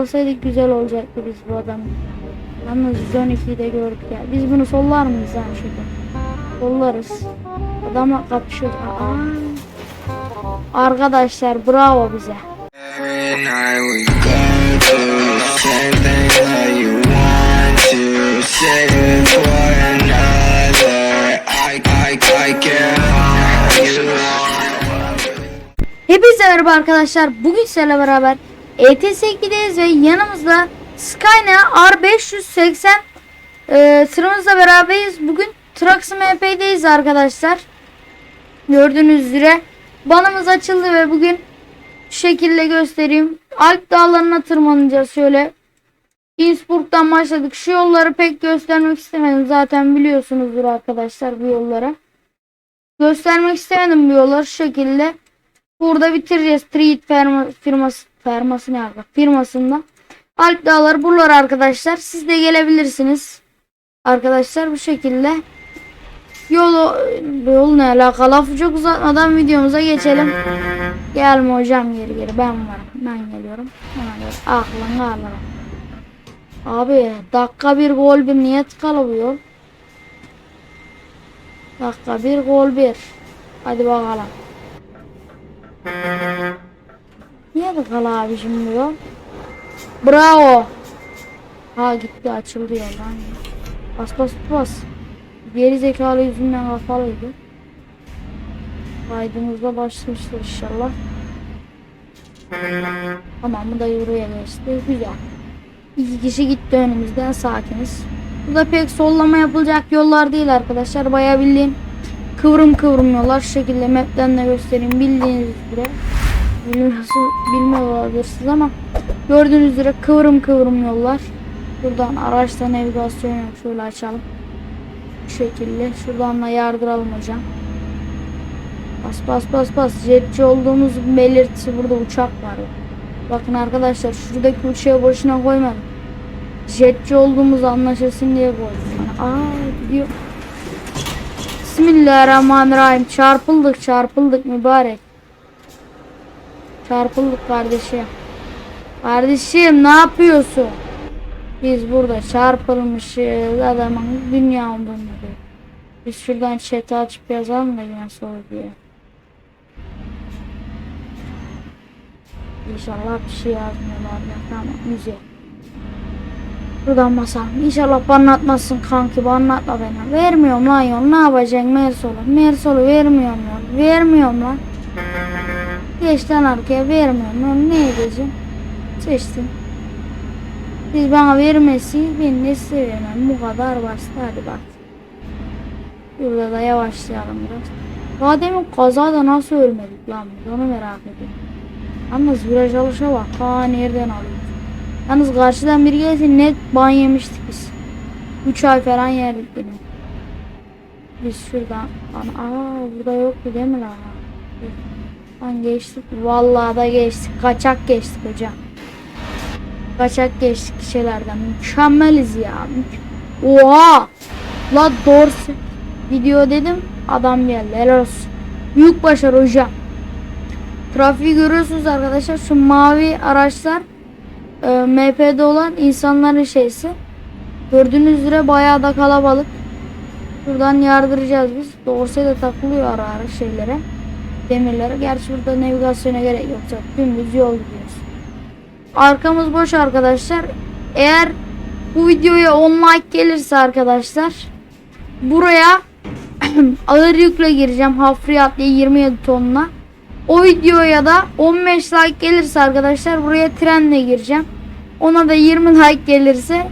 olsaydık güzel olacaktı biz bu adamı. Yalnız 112'yi de gördük ya. Biz bunu sollar mıyız lan şurada? Sollarız. Adamla kapışıyoruz. Aa. Arkadaşlar bravo bize. Hepinize merhaba arkadaşlar. Bugün sizlerle beraber ETS2'deyiz ve yanımızda Skyline R580 e, sıramızla beraberiz. Bugün Trax MP'deyiz arkadaşlar. Gördüğünüz üzere banımız açıldı ve bugün şu şekilde göstereyim. Alp dağlarına tırmanacağız şöyle. Innsbruck'tan başladık. Şu yolları pek göstermek istemedim. Zaten biliyorsunuzdur arkadaşlar bu yollara. Göstermek istemedim bu yolları şu şekilde. Burada bitireceğiz. Firma, firması firması ne abi? Firmasında. Alp Dağları buralar arkadaşlar. Siz de gelebilirsiniz. Arkadaşlar bu şekilde. Yolu yol ne alaka? Lafı çok uzatmadan videomuza geçelim. Gelme hocam geri geri. Ben varım. Ben geliyorum. Hemen gel. Aklın kalır. Abi dakika bir gol bir niye tıkalı bu yol? Dakika bir gol bir. Hadi bakalım. Niye tıkalı abi şimdi bu yol? Bravo. Ha gitti açıldı yol lan. Bas bas bas. Geri zekalı yüzünden kafalıydı. Kaydımızda başlamıştır inşallah. Tamam bu da yürüye geçti. Güzel. İki kişi gitti önümüzden sakiniz. Bu da pek sollama yapılacak yollar değil arkadaşlar. Bayağı bildiğin kıvrım kıvrım yollar. Şu şekilde map'ten de göstereyim. Bildiğiniz üzere. Bilmiyorsunuz, bilmiyor olabilirsiniz ama gördüğünüz üzere kıvrım kıvrım yollar. Buradan araçta navigasyon yok. Şöyle açalım. Bu şekilde. Şuradan da yardıralım hocam. Bas bas bas bas. Jetçi olduğumuz belirtisi burada uçak var. Bakın arkadaşlar şuradaki uçağı boşuna koymadım. Jetçi olduğumuz anlaşılsın diye koydum. Yani, aa gidiyor. Bismillahirrahmanirrahim. Çarpıldık çarpıldık mübarek. Çarpıldık kardeşim. Kardeşim ne yapıyorsun? Biz burada çarpılmışız. Adamın dünya umurunda. Biz şuradan chat'i açıp yazalım da yine soru diye. İnşallah bir şey yazmıyorlar ya. Tamam müziğe. Buradan basalım. İnşallah bana atmazsın kanki bana atma beni. Vermiyorum lan yol. Ne yapacaksın Mersol'u? Mersol'u vermiyorum yol. Vermiyorum lan. Geç lan arkaya vermiyorum lan. Ne edeceğim? Seçtim. Siz bana vermesi ben de size vermem. Bu kadar basit. Hadi bak. Burada da yavaşlayalım biraz. Daha demin kazada nasıl ölmedik lan biz onu merak ediyorum. Yalnız viraj alışa bak. Ta nereden alıyoruz? Yalnız karşıdan biri gelse net ban yemiştik biz. 3 ay falan yerdik yine. Biz şuradan. Aa burada yoktu değil mi lan? Lan geçtik. Vallahi da geçtik. Kaçak geçtik hocam. Kaçak geçtik şeylerden. Mükemmeliz ya. Oha! La dorsi. Video dedim. Adam geldi. Helal olsun. Büyük başarı hocam. Trafiği görüyorsunuz arkadaşlar. Şu mavi araçlar e, MP'de olan insanların şeysi. Gördüğünüz üzere bayağı da kalabalık. Buradan yardıracağız biz. Dorsayla takılıyor ara ara şeylere. Demirlere. Gerçi burada navigasyona gerek yok. zaten. Dümdüz yol gidiyoruz. Arkamız boş arkadaşlar. Eğer bu videoya 10 like gelirse arkadaşlar buraya ağır yükle gireceğim. Hafriyat diye 27 tonla. O videoya da 15 like gelirse arkadaşlar buraya trenle gireceğim. Ona da 20 like gelirse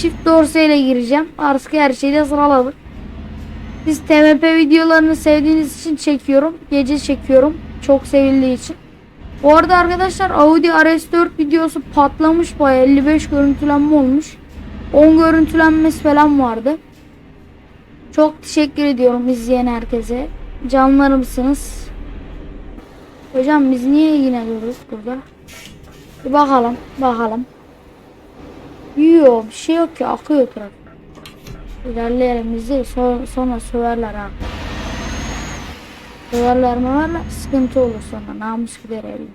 çift dorseyle gireceğim. Artık her şeyi de sıraladık. Siz TMP videolarını sevdiğiniz için çekiyorum. Gece çekiyorum. Çok sevildiği için. Bu arada arkadaşlar Audi RS4 videosu patlamış baya 55 görüntülenme olmuş. 10 görüntülenmesi falan vardı. Çok teşekkür ediyorum izleyen herkese. Canlarımsınız. Hocam biz niye yine dururuz burada? Bir bakalım, bakalım. Yok bir şey yok ki akıyor trafik. De so- sonra söverler ha. Söverler mi varlar sıkıntı olur sonra namus gider elim.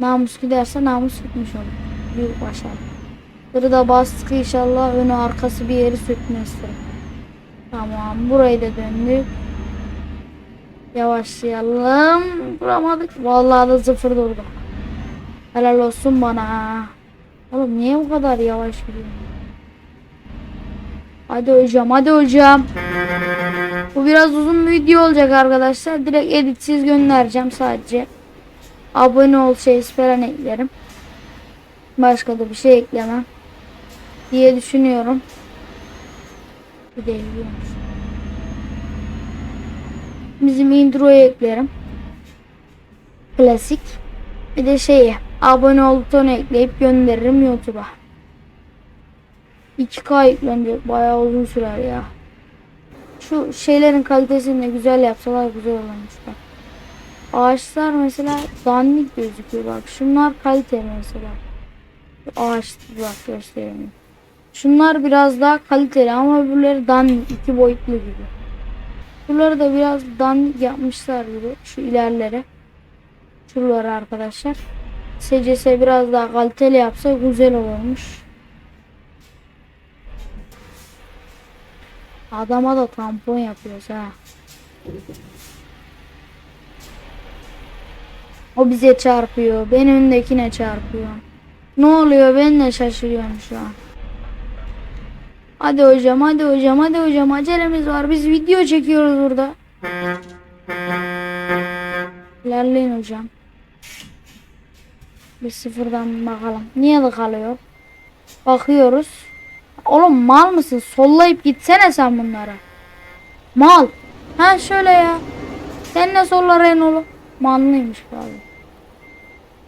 Namus giderse namus gitmiş olur. Büyük başarı. Tırı da bastık inşallah önü arkası bir yeri tırı. Tamam burayı da döndük. Yavaşlayalım. Vuramadık. Vallahi da sıfır durdu. Helal olsun bana. Oğlum niye bu kadar yavaş gidiyorsun? Hadi hocam hadi hocam. Bu biraz uzun bir video olacak arkadaşlar. Direkt editsiz göndereceğim sadece. Abone ol şey falan eklerim. Başka da bir şey eklemem. Diye düşünüyorum. Bir de. Bizim introyu eklerim. Klasik. Bir de şeyi abone ol butonu ekleyip gönderirim YouTube'a. 2K yüklenecek bayağı uzun sürer ya. Şu şeylerin kalitesini de güzel yapsalar güzel olurmuş bak. Ağaçlar mesela dandik gözüküyor bak. Şunlar kaliteli mesela. Şu ağaç bak göstereyim. Şunlar biraz daha kaliteli ama öbürleri dandik iki boyutlu gibi. Şuraları da biraz dandik yapmışlar gibi şu ilerlere. Şuraları arkadaşlar. SCS biraz daha kaliteli yapsa güzel olurmuş. Adama da tampon yapıyoruz ha. O bize çarpıyor. Ben öndekine çarpıyor. Ne oluyor ben de şaşırıyorum şu an. Hadi hocam hadi hocam hadi hocam acelemiz var. Biz video çekiyoruz burada. İlerleyin hocam. Bir sıfırdan bakalım. Niye de kalıyor? Bakıyoruz. Oğlum mal mısın? Sollayıp gitsene sen bunlara. Mal. Ha şöyle ya. Sen ne sollar oğlum? Mallıymış abi.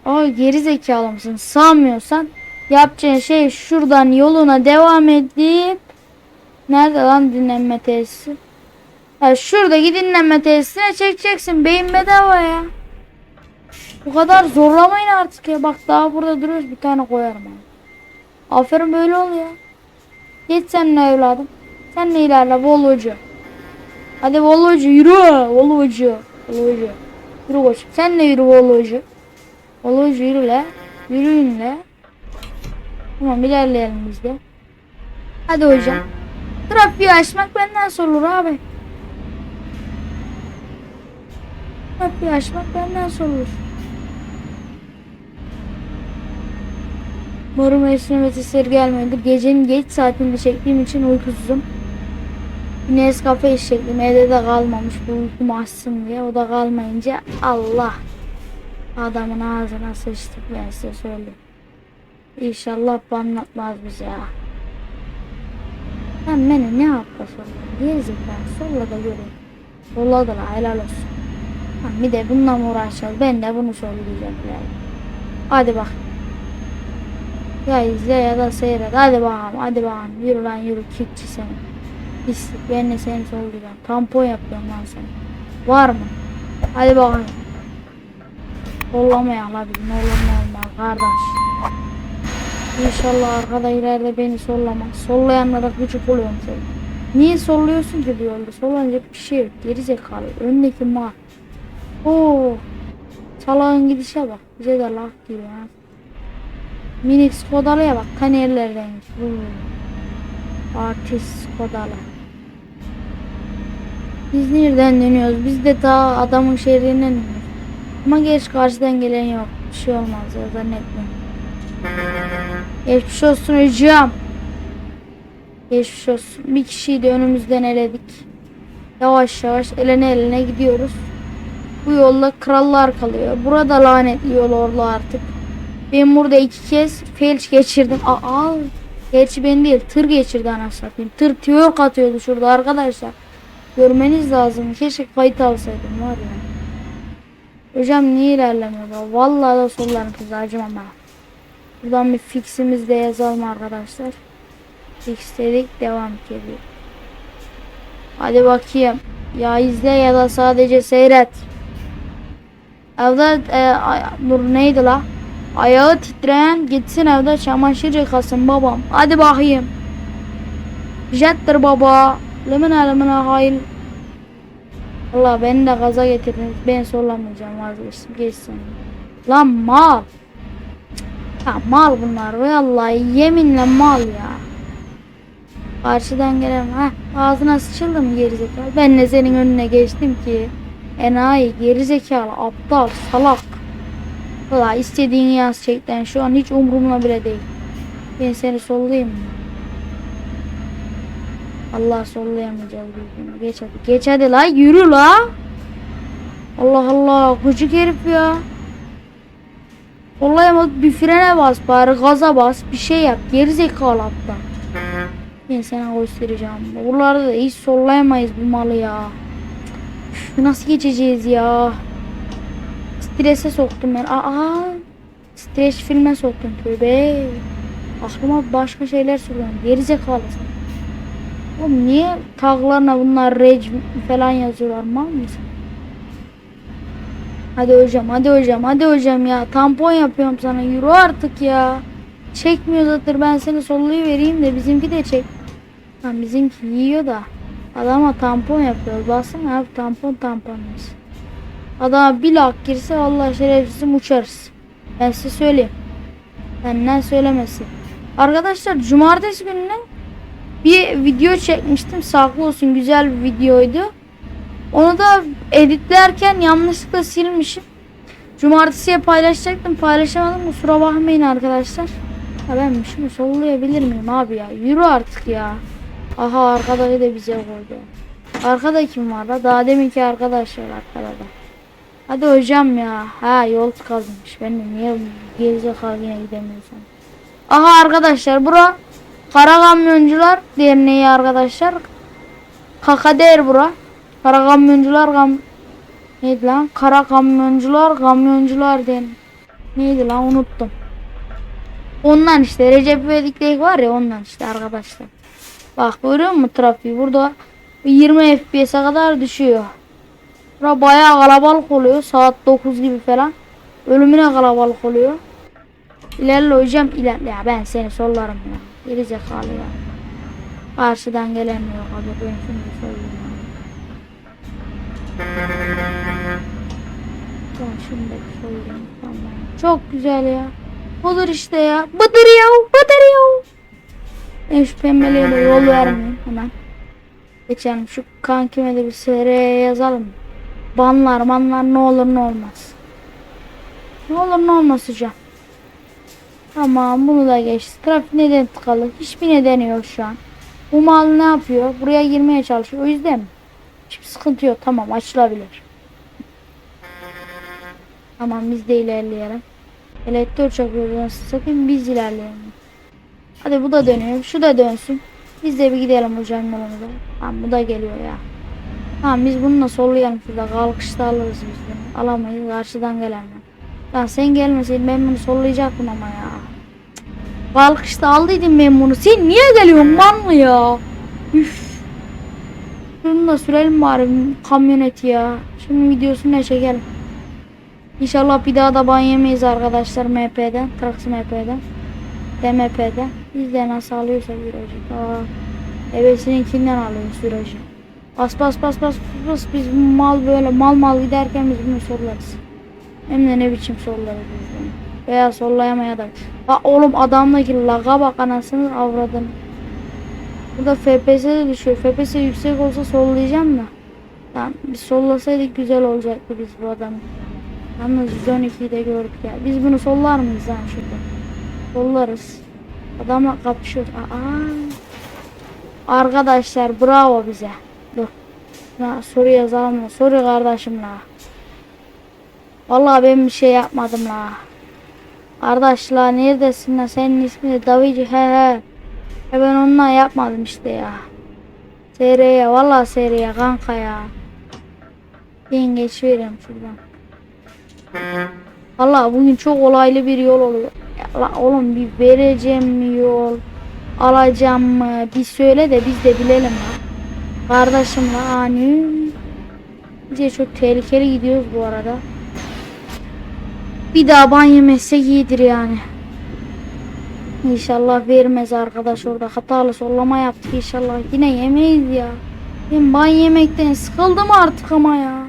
Ay geri zekalı mısın? Sanmıyorsan yapacağın şey şuradan yoluna devam edip Nerede lan dinlenme tesisi? Ha şuradaki dinlenme tesisine çekeceksin. Beyin bedava ya. Bu kadar zorlamayın artık ya. Bak daha burada duruyoruz. Bir tane koyarım abi. Aferin böyle ol ya. Geç sen ne evladım. Sen ne ilerle Volvocu. Hadi Volvocu yürü. Volvocu. Volvocu. Yürü koç. Sen de yürü Volvocu. Volvocu yürü le. Yürüyün le. Tamam ilerleyelim biz de. Hadi hocam. Trafiği açmak benden sorulur abi. Trafiği açmak benden sorulur. Moru mevsim ötesi gelmedi. Gecenin geç saatinde çektiğim için uykusuzum. Bir Nescafe içecektim. Evde de kalmamış bu uykum açsın diye. O da kalmayınca Allah adamın ağzına sıçtık ben size söyleyeyim. İnşallah anlatmaz bize ya. Sen beni ne yaptı solla? Gerizekalı solla da göreyim. Solla da la helal olsun. Ha, bir de bununla mı uğraşacağız? Ben de bunu sollayacağım yani. Hadi bak. Ya izle ya da seyret. Hadi bakalım hadi bakalım. Yürü lan yürü kitçi seni. Pislik ben de seni sollayacağım. Tampon yapıyorum lan seni. Var mı? Hadi bakalım. Ne olur ne olmaz kardeş. İnşallah arkada ileride beni sollamaz. Sollayanlara gıcık oluyorum seni. Niye solluyorsun ki bu yolda? Bir şey yok. Geri zekalı. Öndeki mal. Oo. Salağın gidişe bak. Bize de laf gibi ha. Minik Skodalı'ya bak. Kaniyerlerden. Artist Skodalı. Biz nereden dönüyoruz? Biz de daha adamın şehrinden dönüyoruz. Ama geç karşıdan gelen yok. Bir şey olmaz ya zannetmiyorum. Geçmiş olsun hocam. Geçmiş olsun. Bir kişiyi de önümüzden eledik. Yavaş yavaş elene eline gidiyoruz. Bu yolda krallar kalıyor. Burada lanetli yol orlu artık. Ben burada iki kez felç geçirdim. Aa, gerçi ben değil tır geçirdi anasını satayım. Tır tüyo katıyordu şurada arkadaşlar. Görmeniz lazım. Keşke kayıt alsaydım var ya. Hocam niye ilerlemiyor? bu? Vallahi da sollarım kızı acımam ha. Buradan bir fiximiz de yazalım arkadaşlar. Fix dedik devam ediyor. Hadi bakayım. Ya izle ya da sadece seyret. Evde e, dur neydi la? Ayağı titreyen gitsin evde çamaşır yıkasın babam. Hadi bakayım. Jettir baba. Lemine lemine hayır. Allah beni de gaza getirdiniz. Ben sollamayacağım vazgeçtim. Geçsin. Lan mal. Ya mal bunlar vallahi yeminle mal ya. Karşıdan gelen ha ağzına sıçıldı mı gerizekalı? Ben de senin önüne geçtim ki. Enayi gerizekalı aptal salak. Valla istediğini yaz çekten şu an hiç umurumda bile değil. Ben seni sollayayım mı? Allah sollayamayacağız birbirini. Geç hadi. Geç hadi la yürü la. Allah Allah gıcık herif ya. Sollayamadık bir frene bas bari gaza bas bir şey yap geri zekalı hatta. Ben sana göstereceğim. Buralarda da hiç sollayamayız bu malı ya. Üf, nasıl geçeceğiz ya? Strese soktum ben. Aa, stres filme soktum tövbe. Aklıma başka şeyler soruyorum. Geri zekalısın. Oğlum niye taglarına bunlar rage falan yazıyorlar mal mısın? Hadi hocam hadi hocam hadi hocam ya tampon yapıyorum sana yürü artık ya. Çekmiyor zaten ben seni solluyu vereyim de bizimki de çek. Lan bizimki yiyor da adama tampon yapıyor. Baksana abi tampon tamponumuz. Adama bir lak girse vallahi şerefsizim uçarız. Ben size söyleyeyim. Benden söylemesi. Arkadaşlar cumartesi gününe bir video çekmiştim. Sağlıklı olsun güzel bir videoydu. Onu da editlerken yanlışlıkla silmişim. Cumartesiye paylaşacaktım. Paylaşamadım. Kusura bakmayın arkadaşlar. Ya ben şunu sollayabilir miyim abi ya? Yürü artık ya. Aha arkadayı da bize koydu. Arkada kim var da? Daha deminki arkadaşlar arkada da. Hadi hocam ya. Ha yol tıkazmış. Ben de niye gerizekalı yine gidemiyorsam. Aha arkadaşlar bura Kara Kamyoncular Derneği arkadaşlar. Kakader bura. Kara Kamyoncular kam Neydi lan? Kara Kamyoncular Kamyoncular den. Neydi lan unuttum. Ondan işte Recep İvedik var ya ondan işte arkadaşlar. Bak görüyor musun trafiği? Burada 20 FPS'e kadar düşüyor. Bura bayağı kalabalık oluyor. Saat 9 gibi falan. Ölümüne kalabalık oluyor. İlerle hocam ilerle. Ya ben seni sollarım ya. Geri zekalı ya. Karşıdan gelen yok abi. Ben şimdi söyleyeyim. Ben şimdi söyleyeyim. Tamam. Çok güzel ya. Budur işte ya. Budur ya. Budur ya. Ben şu pembeliğe de yol vermeyeyim hemen. Geçelim şu kankime de bir SR'ye yazalım. Banlar manlar ne olur ne olmaz. Ne olur ne olmaz hocam. Tamam bunu da geçti. Trafik neden tıkalı? Hiçbir nedeni yok şu an. Bu mal ne yapıyor? Buraya girmeye çalışıyor. O yüzden mi? Hiçbir sıkıntı yok. Tamam açılabilir. Tamam biz de ilerleyelim. Elektör çakıyor. Sakın biz ilerleyelim. Hadi bu da dönüyor. Şu da dönsün. Biz de bir gidelim hocam yolumuza. Tamam bu da geliyor ya. Tamam biz bununla sollayalım şurada. Kalkışta alırız biz bunu. Alamayız karşıdan gelenler. Lan sen gelmeseydin ben bunu sollayacaktım ama ya. Cık. Kalkışta aldıydım ben bunu. Sen niye geliyorsun mı ya? Üf. Şunu da sürelim bari kamyoneti ya. Şunun videosunu çekelim. İnşallah bir daha da ban yemeyiz arkadaşlar MP'den. Trax MP'den. DMP'den. Biz de nasıl alıyorsak virajı. Aa, ebesininkinden alıyoruz virajı. Bas bas bas bas bas biz mal böyle mal mal giderken biz bunu sollarız. Hem de ne biçim bunu. Veya sollayamaya da. Ha oğlum adamdaki laga bak anasını avradın. Burada FPS de düşüyor. FPS yüksek olsa sollayacağım da. Tamam biz sollasaydık güzel olacaktı biz bu adamı. Yalnız 112'yi de gördük ya. Biz bunu sollar mıyız lan şurada? Sollarız. Adamla kapışıyoruz. Aa. Arkadaşlar bravo bize. Dur. Ya, soru yazalım mı? Soru kardeşim la. Vallahi ben bir şey yapmadım la. Kardeş neredesin la? Senin ismin de Davici. He he. E ben onunla yapmadım işte ya. Seriye vallahi seriye kanka ya. Ben geç veriyorum şuradan. Vallahi bugün çok olaylı bir yol oluyor. Ya la oğlum bir vereceğim mi yol? Alacağım mı? Bir söyle de biz de bilelim la. Kardeşimle ani diye çok tehlikeli gidiyoruz bu arada. Bir daha ban yemezsek iyidir yani. İnşallah vermez arkadaş orada hatalı sollama yaptık inşallah yine yemeyiz ya. Ben ban yemekten sıkıldım artık ama ya.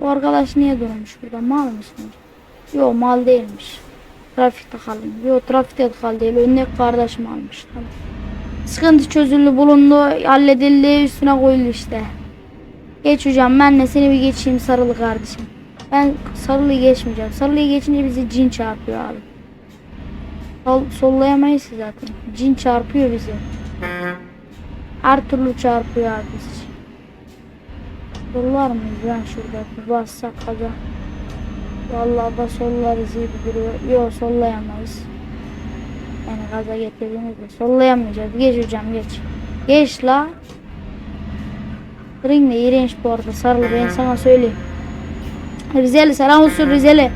Bu arkadaş niye durmuş burada mal mısın? Yo mal değilmiş. Trafikte kalın. Yo trafikte kal değil. Önündeki kardeşim almış. Tamam. Sıkıntı çözüldü, bulundu, halledildi, üstüne koyuldu işte. Geç hocam ben de seni bir geçeyim sarılı kardeşim. Ben sarılıyı geçmeyeceğim. Sarılıyı geçince bizi cin çarpıyor abi. Sol, sollayamayız zaten. Cin çarpıyor bizi. Her türlü çarpıyor abi bizi. Sollar mıyız lan şurada? Bir bassak kaza. Vallahi da sollarız iyi bir duruyor. Yok sollayamayız. Beni gaza getirdiğinizde sollayamayacağız. Geç hocam geç. Geç la. Ring de iğrenç bu arada sarılı ben sana söyleyeyim. Rizeli selam olsun Rizeli.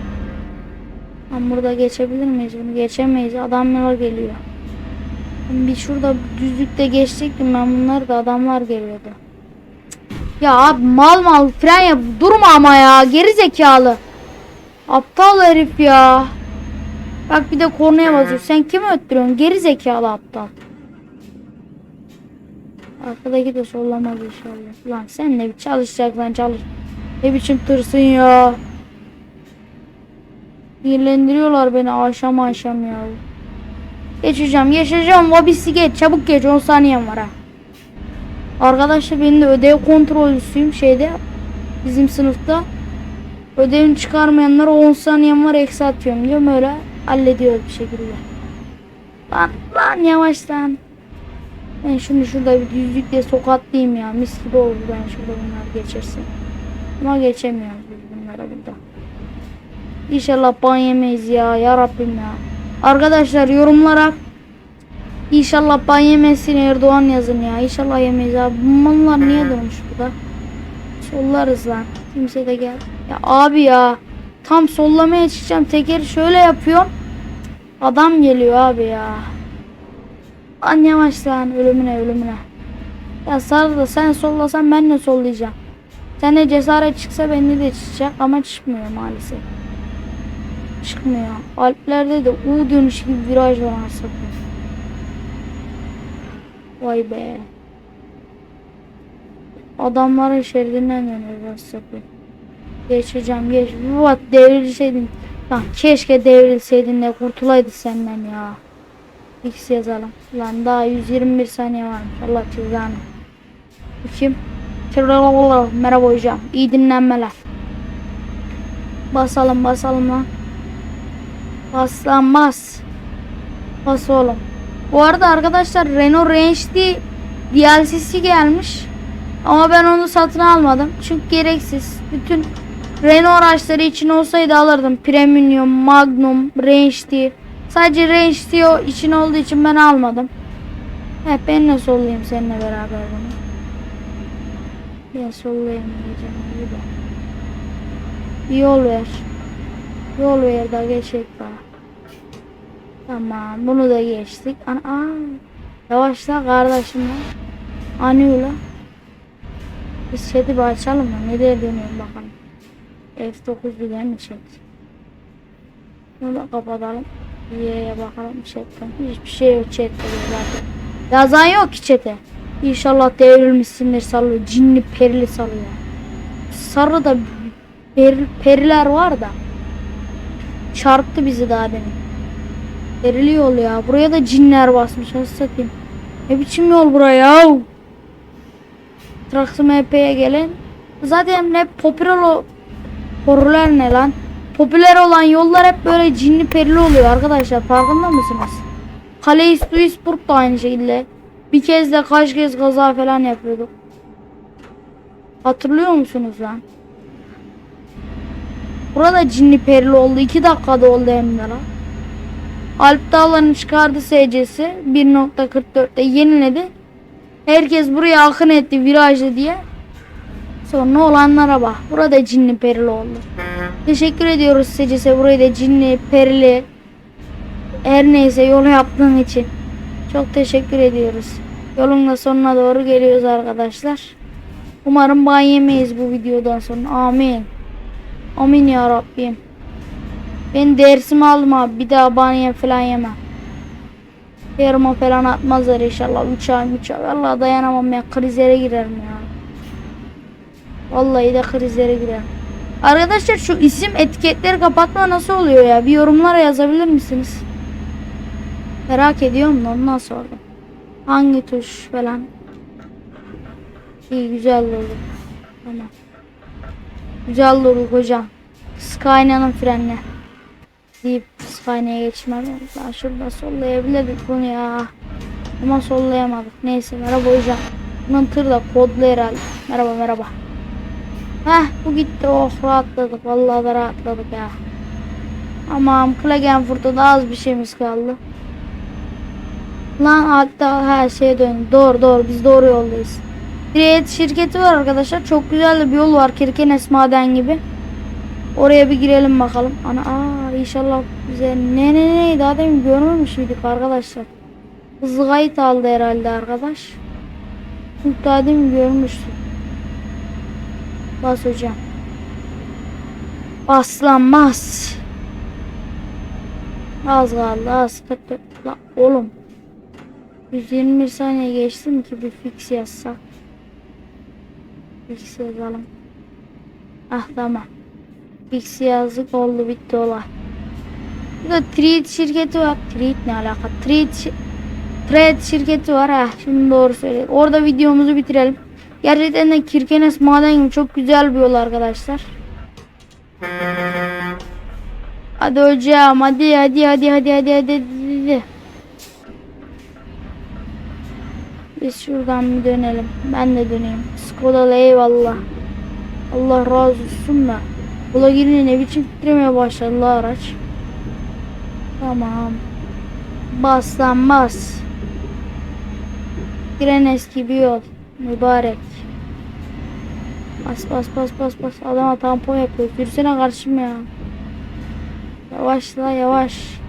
Ama burada geçebilir miyiz bunu? Geçemeyiz. Adamlar geliyor. Bir şurada düzlükte geçecektim ben bunlar da adamlar geliyordu. Ya abi mal mal fren yap durma ama ya geri zekalı. Aptal herif ya. Bak bir de kornaya ee. basıyor. Sen kimi öttürüyorsun? Geri zekalı aptal. Arkadaki de sollamaz inşallah. Lan sen ne bir çalışacak lan çalış. Ne biçim tırsın ya. Sinirlendiriyorlar beni aşam aşam ya. Geçeceğim geçeceğim. Vabisi geç çabuk geç 10 saniyem var ha. Arkadaşlar benim de ödev kontrolcüsüyüm şeyde. Bizim sınıfta. Ödevini çıkarmayanlara 10 saniyem var eksi atıyorum diyorum öyle hallediyoruz bir şekilde. Lan lan yavaştan. Ben şimdi şurada bir düzlükle sokatlayayım ya. Mis gibi oldu ben şurada bunlar geçirsin. Ama geçemiyoruz biz bunlara burada. İnşallah ban yemeyiz ya. Ya Rabbim ya. Arkadaşlar yorumlara İnşallah ban yemesin Erdoğan yazın ya. İnşallah yemeyiz abi. Bunlar niye dönmüş burada? Sollarız lan. Kimse de gel. Ya abi ya. Tam sollamaya çıkacağım. Tekeri şöyle yapıyorum. Adam geliyor abi ya. An yavaşlan ölümüne ölümüne. Ya sarı da sen sollasan ben de sollayacağım. Sen de cesaret çıksa beni de çıkacak ama çıkmıyor maalesef. Çıkmıyor. Alplerde de U dönüş gibi viraj var aslında. Vay be. Adamların şeridinden dönüyor aslında. Geçeceğim geç. Bak devrilseydim. Bak keşke devrilseydin de kurtulaydı senden ya. X yazalım. Lan daha 121 saniye varmış. Allah cezanı. Kim? Merhaba hocam. İyi dinlenmeler. Basalım basalım lan. Bas bas. Bas oğlum. Bu arada arkadaşlar Renault Range'li DLC'si gelmiş. Ama ben onu satın almadım. Çünkü gereksiz. Bütün Renault araçları için olsaydı alırdım. Premium, Magnum, Range Sadece Range o için olduğu için ben almadım. Hep ben de sollayayım seninle beraber bunu. Ben sollayayım diyeceğim. Bir yol ver. Yol ver de geçecek bana. Tamam bunu da geçtik. Ana, yavaşla kardeşim ya. Anıyor lan. Biz chat'i açalım mı? Nereye dönüyorum bakalım. F9 bilen? Bunu da kapatalım. Y'ye bakalım chatten. Hiçbir şey yok chatte zaten. Yazan yok ki chat'e. İnşallah devrilmişsindir sarı cinli perili sarı ya. Sarı da peri, periler var da. Çarptı bizi daha demin. Perili yol ya. Buraya da cinler basmış. Nasıl satayım. Ne biçim yol buraya? Traxxum MP'ye gelin. Zaten hep popüler Popüler ne lan? Popüler olan yollar hep böyle cinli perili oluyor arkadaşlar. Farkında mısınız? Calais Duisburg da aynı şekilde. Bir kez de kaç kez kaza falan yapıyorduk. Hatırlıyor musunuz lan? Burada cinli perili oldu. 2 dakikada oldu hem de lan. Alp Dağları'nın çıkardı SC'si 1.44'te yeniledi. Herkes buraya akın etti virajlı diye. Sonra olanlara bak. Burada cinli perili oldu. Teşekkür ediyoruz SC'se burayı da cinli perili her neyse yolu yaptığın için. Çok teşekkür ediyoruz. Yolun da sonuna doğru geliyoruz arkadaşlar. Umarım ban yemeyiz bu videodan sonra. Amin. Amin ya Rabbim. Ben dersimi aldım abi. Bir daha ban yem falan yemem. Yarıma falan atmazlar inşallah. 3 ay 3 ay. Vallahi dayanamam ya. Krizlere girerim ya. Vallahi de krizlere girerim. Arkadaşlar şu isim etiketleri kapatma nasıl oluyor ya? Bir yorumlara yazabilir misiniz? Merak ediyorum da ondan sordum. Hangi tuş falan? İyi güzel oldu. Tamam. Güzel oldu hocam. Skyna'nın frenle. Deyip Skyna'ya geçmem. Daha şurada sollayabilirdik bunu ya. Ama sollayamadık. Neyse merhaba hocam. Bunun tır da kodlu herhalde. Merhaba merhaba. Heh bu gitti oh rahatladık. Vallahi da rahatladık ya. Tamam Klagenfurt'ta da az bir şeyimiz kaldı. Lan hatta her şeye döndü. Doğru doğru biz doğru yoldayız. Create şirketi var arkadaşlar. Çok güzel de bir yol var. Kirkenes maden gibi. Oraya bir girelim bakalım. Ana aa inşallah bize ne ne ne daha demin görmemiş miydik arkadaşlar. Hızlı kayıt aldı herhalde arkadaş. Çünkü daha demin görmüştüm. Bas hocam. Bas lan bas. Az kaldı az. Kıt kıt. La oğlum. 121 saniye geçtim ki bir fix yazsak. Fix yazalım. Ah tamam. Fix yazdık oldu bitti olay. Burada Treat şirketi var. Treat ne alaka? Treat Trade şirketi var ha. Şimdi doğru söylüyor. Orada videomuzu bitirelim. Gerçekten de Kirkenes maden gibi çok güzel bir yol arkadaşlar. Hadi hocam hadi hadi hadi hadi hadi hadi hadi. Biz şuradan bir dönelim. Ben de döneyim. Skoda'la eyvallah. Allah razı olsun da. Bula girince ne biçim titremeye başladı la araç. Tamam. Bas lan bas. Giren eski bir yol. Mübarek. Bas bas bas bas bas. Adama tampon yapıyor. Yürüsene karşım ya. Yavaş la yavaş.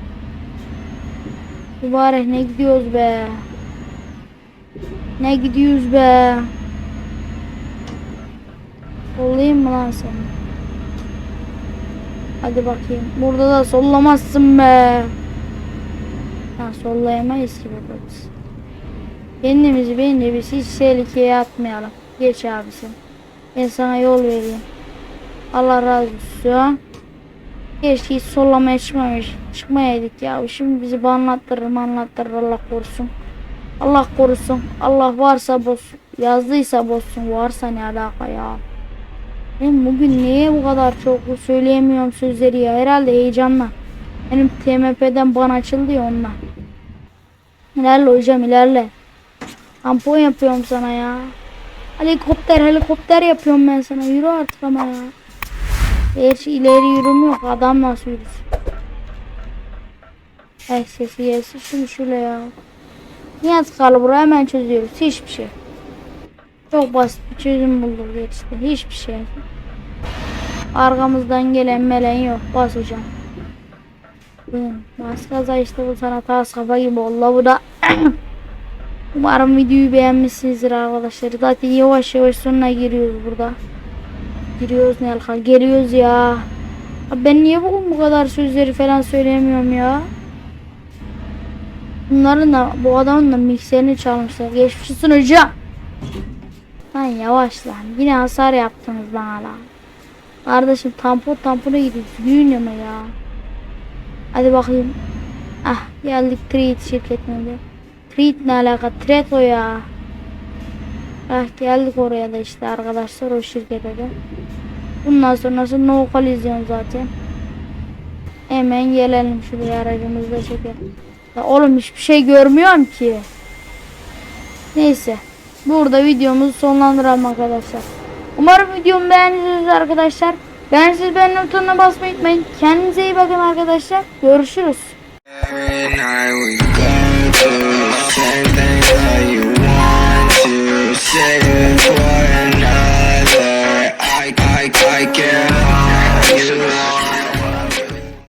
Mübarek ne gidiyoruz be. Ne gidiyoruz be. Sollayayım mı lan seni? Hadi bakayım. Burada da sollamazsın be. Ha sollayamayız ki burada biz. Kendimizi bence biz hiç tehlikeye atmayalım. Geç abisi. Ben sana yol vereyim. Allah razı olsun. Keşke hiç sollamaya çıkmamış. Çıkmayaydık ya. Şimdi bizi anlattırır anlattırır Allah korusun. Allah korusun. Allah varsa bozsun. Yazdıysa bozsun. Varsa ne alaka ya. Ben bugün niye bu kadar çok söyleyemiyorum sözleri ya. Herhalde heyecanla. Benim TMP'den ban açıldı ya ondan. İlerle hocam ilerle. Tampon yapıyorum sana ya. Helikopter helikopter yapıyorum ben sana. Yürü artık ama ya. Gerçi ileri yürüm. Adam nasıl yürüsün? Eh sesi gelsin şunu şöyle ya. Niye tıkalı buraya hemen çözüyoruz. Hiçbir şey. Çok basit bir çözüm bulduk işte. Hiçbir şey. Arkamızdan gelen melen yok. Bas hocam. Bas gaza işte bu sana tas kafa gibi oldu bu da. Umarım videoyu beğenmişsinizdir arkadaşlar. Zaten yavaş yavaş sonuna giriyoruz burada. Giriyoruz ne alaka? Geliyoruz ya. Ben niye bugün bu kadar sözleri falan söyleyemiyorum ya? Bunların da bu adamın da mikserini çalmışlar. Geçmiş olsun hocam. Lan yavaş lan. Yine hasar yaptınız lan. Kardeşim tampon tampona gidiyoruz. Düğün ama ya. Hadi bakayım. Ah geldik Treat şirketine de. Treat ne alaka? Treat o ya. Ah geldik oraya da işte arkadaşlar o şirkete de. Bundan sonrası no kolizyon zaten. Hemen gelelim şuraya aracımızda çekelim. Ya oğlum hiçbir şey görmüyorum ki. Neyse. Burada videomuzu sonlandıralım arkadaşlar. Umarım videomu beğendiniz arkadaşlar. Beğendiyseniz beğen butonuna basmayı unutmayın. Kendinize iyi bakın arkadaşlar. Görüşürüz. and things that you want to say for another. I, I, I can't